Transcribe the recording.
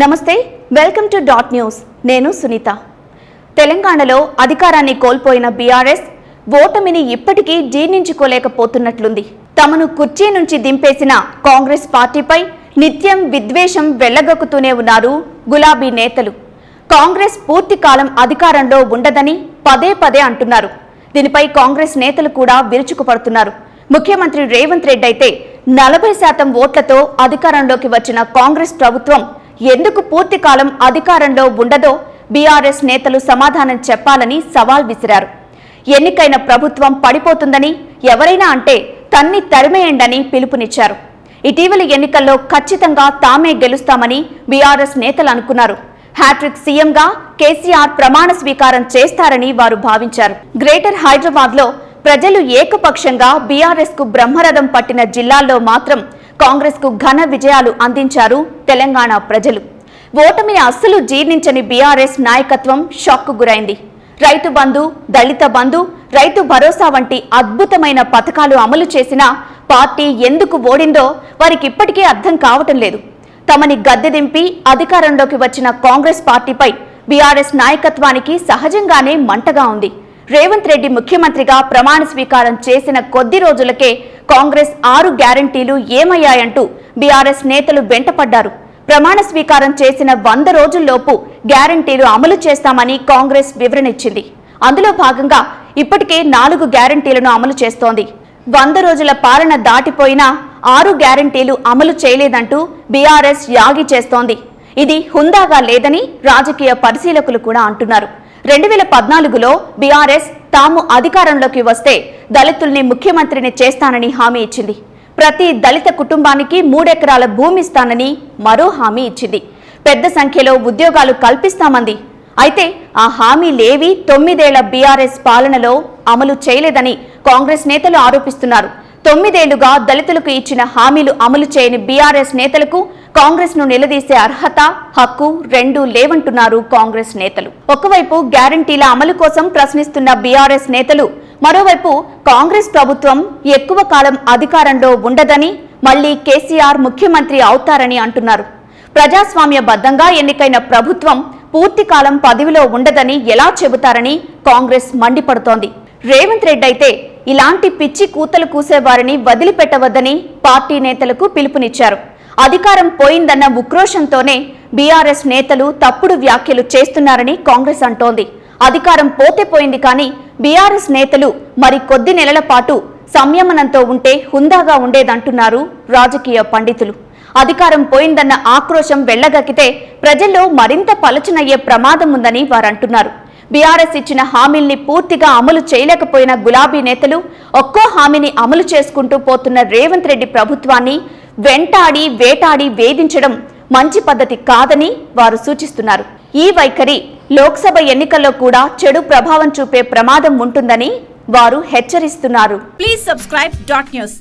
నమస్తే welcome to dot news. నేను సునీత. తెలంగాణలో అధికారాన్ని కోల్పోయిన బీఆర్ఎస్ ఓటమిని ఇప్పటికీ జీర్ణించుకోలేకపోతున్నట్లుంది. తమను కుర్చీ నుంచి దింపేసిన కాంగ్రెస్ పార్టీపై నిత్యం విద్వేషం వెళ్ళగక్కుతూనే ఉన్నారు గులాబీ నేతలు. కాంగ్రెస్ పూర్తి కాలం అధికారంలో ఉండదని పదే పదే అంటున్నారు. దీనిపై కాంగ్రెస్ నేతలు కూడా విరుచుకుపడుతున్నారు. ముఖ్యమంత్రి రేవంత్ రెడ్డి అయితే నలభై శాతం ఓట్లతో అధికారంలోకి వచ్చిన కాంగ్రెస్ ప్రభుత్వం ఎందుకు పూర్తి కాలం అధికారంలో ఉండదో బీఆర్ఎస్ నేతలు సమాధానం చెప్పాలని సవాల్ విసిరారు. ఎన్నికైన ప్రభుత్వం పడిపోతుందని ఎవరైనా అంటే తన్ని తరిమేయండని పిలుపునిచ్చారు. ఇటీవలి ఎన్నికల్లో ఖచ్చితంగా తామే గెలుస్తామని బీఆర్ఎస్ నేతలు అనుకున్నారు. హ్యాట్రిక్ సీఎంగా కేసీఆర్ ప్రమాణ స్వీకారం చేస్తారని వారు భావించారు. గ్రేటర్ హైదరాబాద్లో ప్రజలు ఏకపక్షంగా బీఆర్ఎస్కు బ్రహ్మరథం పట్టిన జిల్లాల్లో మాత్రం కాంగ్రెస్కు ఘన విజయాలు అందించారు తెలంగాణ ప్రజలు. ఓటమిని అస్సలు జీర్ణించని బీఆర్ఎస్ నాయకత్వం షాక్కు గురైంది. రైతు బంధు దళిత బంధు రైతు భరోసా వంటి అద్భుతమైన పథకాలు అమలు చేసిన పార్టీ ఎందుకు ఓడిందో వారికి ఇప్పటికీ అర్థం కావటం లేదు. తమని గద్దె దింపి అధికారంలోకి వచ్చిన కాంగ్రెస్ పార్టీపై బీఆర్ఎస్ నాయకత్వానికి సహజంగానే మంటగా ఉంది. రేవంత్ రెడ్డి ముఖ్యమంత్రిగా ప్రమాణ స్వీకారం చేసిన కొద్ది రోజులకే కాంగ్రెస్ ఆరు గ్యారంటీలు ఏమయ్యాయంటూ బీఆర్ఎస్ నేతలు వెంటపడ్డారు. ప్రమాణ స్వీకారం చేసిన వంద రోజుల్లోపు గ్యారంటీలు అమలు చేస్తామని కాంగ్రెస్ వివరణ ఇచ్చింది అందులో భాగంగా ఇప్పటికే నాలుగు గ్యారంటీలను అమలు చేస్తోంది. వంద రోజుల పాలన దాటిపోయినా ఆరు గ్యారంటీలు అమలు చేయలేదంటూ బీఆర్ఎస్ యాగి చేస్తోంది. ఇది హుందాగా లేదని రాజకీయ పరిశీలకులు కూడా అంటున్నారు. రెండు వేల పద్నాలుగులో బీఆర్ఎస్ తాము అధికారంలోకి వస్తే దళితుల్ని ముఖ్యమంత్రిని చేస్తానని హామీ ఇచ్చింది. ప్రతి దళిత కుటుంబానికి మూడెకరాల భూమి ఇస్తానని మరో హామీ ఇచ్చింది. పెద్ద సంఖ్యలో ఉద్యోగాలు కల్పిస్తామంది. అయితే ఆ హామీలేవి తొమ్మిదేళ్ళ బీఆర్ఎస్ పాలనలో అమలు చేయలేదని కాంగ్రెస్ నేతలు ఆరోపిస్తున్నారు. తొమ్మిదేళ్ళుగా దళితులకు ఇచ్చిన హామీలు అమలు చేయని బీఆర్ఎస్ నేతలకు కాంగ్రెస్ను నిలదీసే అర్హత హక్కు రెండు లేవంటున్నారు కాంగ్రెస్ నేతలు. ఒకవైపు గ్యారంటీల అమలు కోసం ప్రశ్నిస్తున్న బీఆర్ఎస్ నేతలు మరోవైపు కాంగ్రెస్ ప్రభుత్వం ఎక్కువ కాలం అధికారంలో ఉండదని మళ్ళీ కేసీఆర్ ముఖ్యమంత్రి అవుతారని అంటున్నారు. ప్రజాస్వామ్యబద్ధంగా ఎన్నికైన ప్రభుత్వం పూర్తి కాలం పదవిలో ఉండదని ఎలా చెబుతారని కాంగ్రెస్ మండిపడుతోంది. రేవంత్ రెడ్డి అయితే ఇలాంటి పిచ్చి కూతలు కూసేవారిని వదిలిపెట్టవద్దని పార్టీ నేతలకు పిలుపునిచ్చారు. అధికారం పోయిందన్న ఉక్రోషంతోనే బీఆర్ఎస్ నేతలు తప్పుడు వ్యాఖ్యలు చేస్తున్నారని కాంగ్రెస్ అంటోంది. అధికారం పోతే పోయింది కానీ బీఆర్ఎస్ నేతలు మరి కొద్ది నెలల పాటు సంయమనంతో ఉంటే హుందాగా ఉండేదంటున్నారు రాజకీయ పండితులు. అధికారం పోయిందన్న ఆక్రోశం వెళ్ళగక్కితే ప్రజల్లో మరింత పలచనయ్యే ప్రమాదం ఉందని వారంటున్నారు. బీఆర్ఎస్ ఇచ్చిన హామీల్ని పూర్తిగా అమలు చేయలేకపోయిన గులాబీ నేతలు ఒక్కో హామీని అమలు చేసుకుంటూ పోతున్న రేవంత్ రెడ్డి ప్రభుత్వాన్ని వెంటాడి వేటాడి వేధించడం మంచి పద్ధతి కాదని వారు సూచిస్తున్నారు. ఈ వైఖరి లోక్సభ ఎన్నికల్లో కూడా చెడు ప్రభావం చూపే ప్రమాదం ఉంటుందని వారు హెచ్చరిస్తున్నారు. Please subscribe dot news